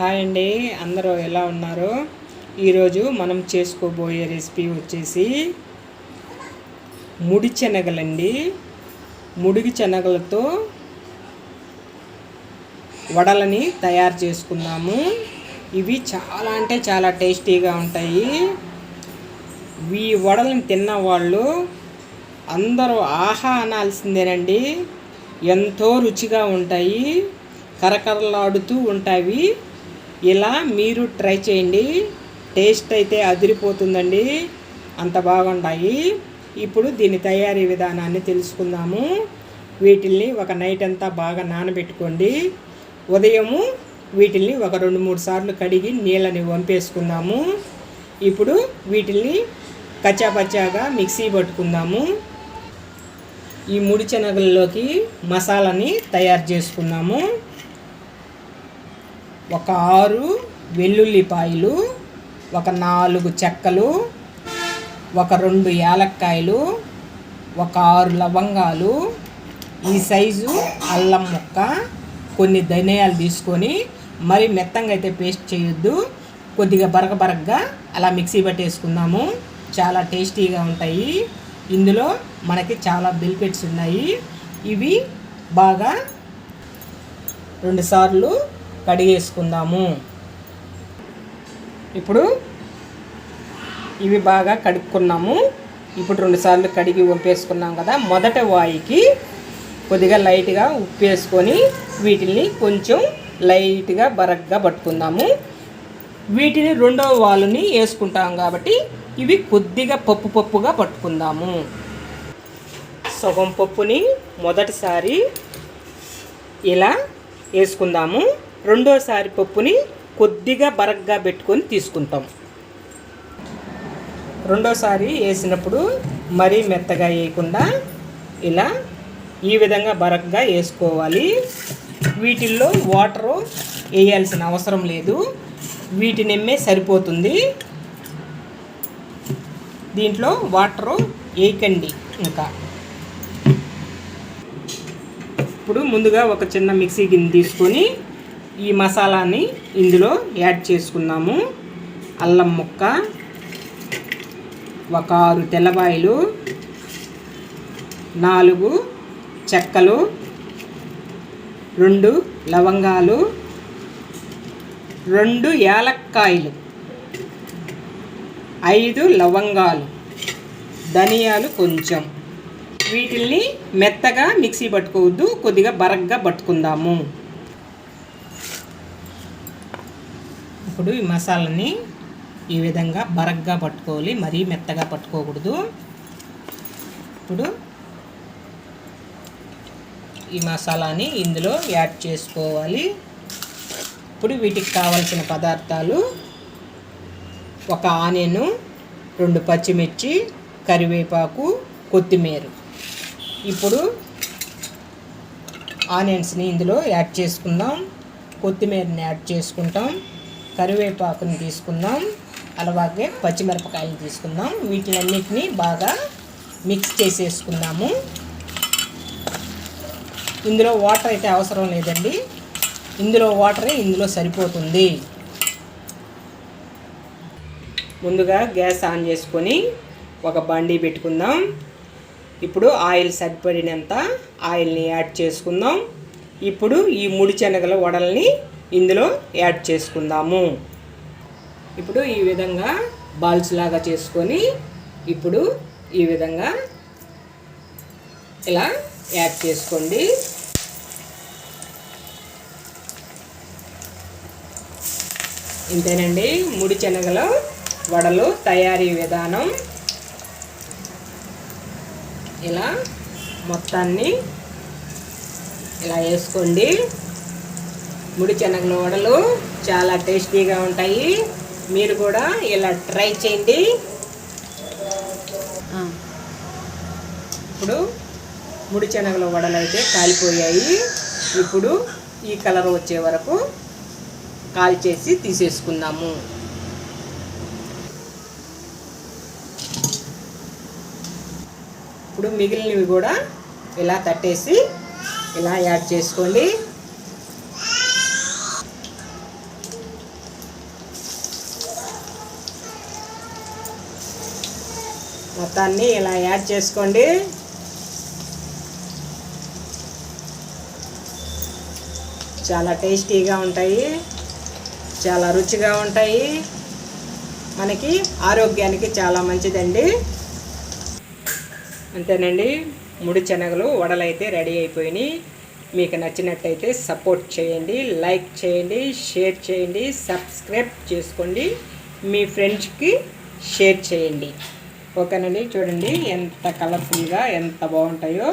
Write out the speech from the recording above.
Hi అండి అందరూ ఎలా ఉన్నారు? ఈరోజు మనం చేసుకోబోయే రెసిపీ వచ్చేసి ముడి శనగలండి. ముడిగి శనగలతో వడలని తయారు చేసుకుందాము. ఇవి చాలా అంటే చాలా టేస్టీగా ఉంటాయి. ఈ వడలను తిన్న వాళ్ళు అందరూ ఆహా అనాల్సిందేనండి. ఎంతో రుచిగా ఉంటాయి. కరకరలాడుతూ ఉంటాయి. ఇలా మీరు ట్రై చేయండి. టేస్ట్ అయితే అదిరిపోతుందండి. అంత బాగుంటాయి ఇప్పుడు దీని తయారీ విధానాన్ని తెలుసుకుందాము. వీటిల్ని ఒక నైట్ అంతా బాగా నానబెట్టుకోండి. ఉదయము వీటిల్ని ఒక రెండు మూడు సార్లు కడిగి నీళ్ళని వంపేసుకుందాము. ఇప్పుడు వీటిల్ని కచ్చాపచ్చాగా మిక్సీ పట్టుకుందాము. ఈ ముడి శనగల్లోకి మసాలాని తయారు చేసుకుందాము. ఒక ఆరు వెల్లుల్లిపాయలు ఒక నాలుగు చెక్కలు ఒక రెండు యాలక్కాయలు ఒక ఆరు లవంగాలు ఈ సైజు అల్లం ముక్క కొన్ని ధనియాలు తీసుకొని మరి మెత్తంగా అయితే పేస్ట్ చేయొద్దు. కొద్దిగా బరక బరకగా అలా మిక్సీ పట్టేసుకుందాము. చాలా టేస్టీగా ఉంటాయి. ఇందులో మనకి చాలా బెనిఫిట్స్ ఉన్నాయి. ఇవి బాగా రెండుసార్లు కడిగేసుకుందాము. ఇప్పుడు ఇవి బాగా కడుక్కున్నాము. ఇప్పుడు రెండుసార్లు కడిగి వంపేసుకున్నాం కదా. మొదట వాయికి కొద్దిగా లైట్గా ఉప్పు వేసుకొని వీటిని కొంచెం లైట్గా బరగ్గా పట్టుకుందాము. వీటిని రెండవ వాళ్ళని వేసుకుంటాం కాబట్టి ఇవి కొద్దిగా పప్పు పప్పుగా పట్టుకుందాము. సగం పప్పుని మొదటిసారి ఇలా వేసుకుందాము. రెండోసారి పప్పుని కొద్దిగా బరగ్గా పెట్టుకొని తీసుకుంటాం. రెండోసారి వేసినప్పుడు మరీ మెత్తగా వేయకుండా ఇలా ఈ విధంగా బరగ్గా వేసుకోవాలి. వీటిల్లో వాటరు వేయాల్సిన అవసరం లేదు. వీటినిమ్మే సరిపోతుంది. దీంట్లో వాటరు వేయకండి ఇంకా. ఇప్పుడు ముందుగా ఒక చిన్న మిక్సీ గిన్నె తీసుకొని ఈ మసాలాని ఇందులో యాడ్ చేసుకున్నాము. అల్లం ముక్క ఒక ఆరు తెల్లబాయలు నాలుగు చెక్కలు రెండు లవంగాలు రెండు యాలక్కాయలు ఐదు లవంగాలు ధనియాలు కొంచెం. వీటిల్ని మెత్తగా మిక్సీ పట్టుకోవద్దు కొద్దిగా బరగ్గా పట్టుకుందాము. ఇప్పుడు ఈ మసాలాని ఈ విధంగా బరగ్గా పట్టుకోవాలి మరీ మెత్తగా పట్టుకోకూడదు. ఇప్పుడు ఈ మసాలాని ఇందులో యాడ్ చేసుకోవాలి. ఇప్పుడు వీటికి కావలసిన పదార్థాలు ఒక ఆనియను రెండు పచ్చిమిర్చి కరివేపాకు కొత్తిమీర. ఇప్పుడు ఆనియన్స్ని ఇందులో యాడ్ చేసుకుందాం. కొత్తిమీరని యాడ్ చేసుకుంటాం. కరివేపాకుని తీసుకుందాం. అలాగే పచ్చిమిరపకాయలు తీసుకుందాం. వీటిలన్నిటిని బాగా మిక్స్ చేసేసుకుందాము. ఇందులో వాటర్ అయితే అవసరం లేదండి. ఇందులో వాటరే ఇందులో సరిపోతుంది. ముందుగా గ్యాస్ ఆన్ చేసుకొని ఒక బండి పెట్టుకుందాం. ఇప్పుడు ఆయిల్ సరిపడినంత ఆయిల్ని యాడ్ చేసుకుందాం. ఇప్పుడు ఈ ముడి శనగల వడల్ని ఇందులో యాడ్ చేసుకుందాము. ఇప్పుడు ఈ విధంగా బాల్స్ లాగా చేసుకొని ఇప్పుడు ఈ విధంగా ఇలా యాడ్ చేసుకోండి. ఇంతేనండి. ముడి శనగలు వడలు తయారీ విధానం. ఇలా మొత్తాన్ని ఇలా వేసుకోండి. ముడి శనగల వడలు చాలా టేస్టీగా ఉంటాయి. మీరు కూడా ఇలా ట్రై చేయండి. ఇప్పుడు ముడి శనగల వడలు అయితే కాలిపోయాయి. ఇప్పుడు ఈ కలర్ వచ్చే వరకు కాల్చేసి తీసేసుకుందాము. ఇప్పుడు మిగిలినవి కూడా ఇలా తట్టేసి ఇలా యాడ్ చేసుకోండి. మొత్తాన్ని ఇలా యాడ్ చేసుకోండి. చాలా టేస్టీగా ఉంటాయి. చాలా రుచిగా ఉంటాయి. మనకి ఆరోగ్యానికి చాలా మంచిదండి. అంతేనండి. ముడి శనగలు వడలైతే రెడీ అయిపోయినాయి. మీకు నచ్చినట్టయితే సపోర్ట్ చేయండి లైక్ చేయండి షేర్ చేయండి సబ్స్క్రైబ్ చేసుకోండి. మీ ఫ్రెండ్స్కి షేర్ చేయండి. ఓకేనండి చూడండి ఎంత కలర్ఫుల్గా ఎంత బాగుంటాయో.